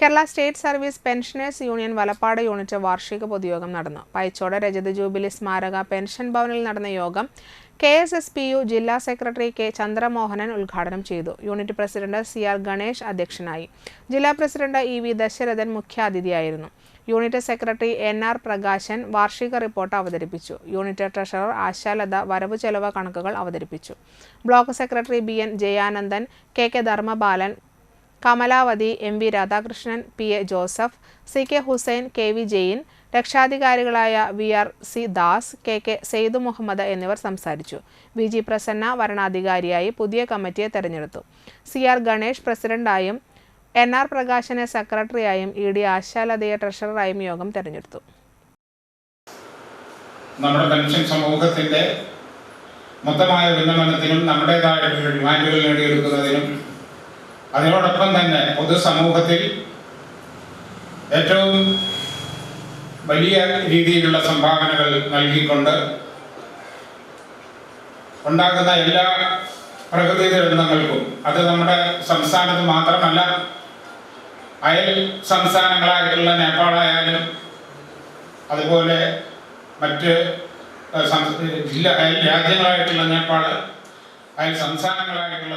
Kerala state service pensioners union Valappad unit വാർഷിക പൊതുയോഗം നടന്നു. പൈച്ചോട് രജത ജൂബിലി സ്മാരക പെൻഷൻ ഭവനിൽ നടന്ന യോഗം K S S P U ജില്ലാ സെക്രട്ടറി കെ ചന്ദ്രമോഹനൻ ഉദ്ഘാടനം ചെയ്തു. Unit president C R Ganesh അധ്യക്ഷനായി. ജില്ലാ president E V Dasharathan മുഖ്യാതിഥിയായിരുന്നു. Unit secretary N R Prakashan വാർഷിക റിപ്പോർട്ട് അവതരിപ്പിച്ചു. യൂണിറ്റ് ട്രഷറർ ആശാലത വരവ് ചെലവ് കണക്കുകൾ അവതരിപ്പിച്ചു. Block secretary B N Jayanandan K K Dharmabalan Kamalavathi M V Radhakrishnan P A Joseph C K Hussain K V Jain രക്ഷാധികാരികളായ V R C Das K K Saidu Muhammad എന്നിവർ സംസാരിച്ചു. V G Prasanna വരണാധികാരിയായി പുതിയ കമ്മിറ്റിയെ തെരഞ്ഞെടുത്തു. C R Ganesh പ്രസിഡന്റായും N R പ്രകാശനെ സെക്രട്ടറിയായും E D ആശാലതയെ ട്രഷററായും യോഗം തെരഞ്ഞെടുത്തു. നമ്മുടെ പെൻഷൻ സമൂഹത്തിന്റെ മൊത്തമായ ഉന്നമനത്തിനും നമ്മുടേതായിട്ടുള്ള നേടിയെടുക്കുന്നതിനും അതിനോടൊപ്പം തന്നെ പൊതുസമൂഹത്തിൽ ഏറ്റവും വലിയ രീതിയിലുള്ള സംഭാവനകൾ നൽകിക്കൊണ്ട് ഉണ്ടാകുന്ന എല്ലാ പ്രകൃതി ദുരന്തങ്ങൾക്കും അത് നമ്മുടെ സംസ്ഥാനത്ത് മാത്രമല്ല അയൽ സംസ്ഥാനങ്ങളായിട്ടുള്ള നേപ്പാളായാലും അതുപോലെ മറ്റ് ജില്ല അയൽ രാജ്യങ്ങളായിട്ടുള്ള നേപ്പാൾ അയൽ സംസ്ഥാനങ്ങളായിട്ടുള്ള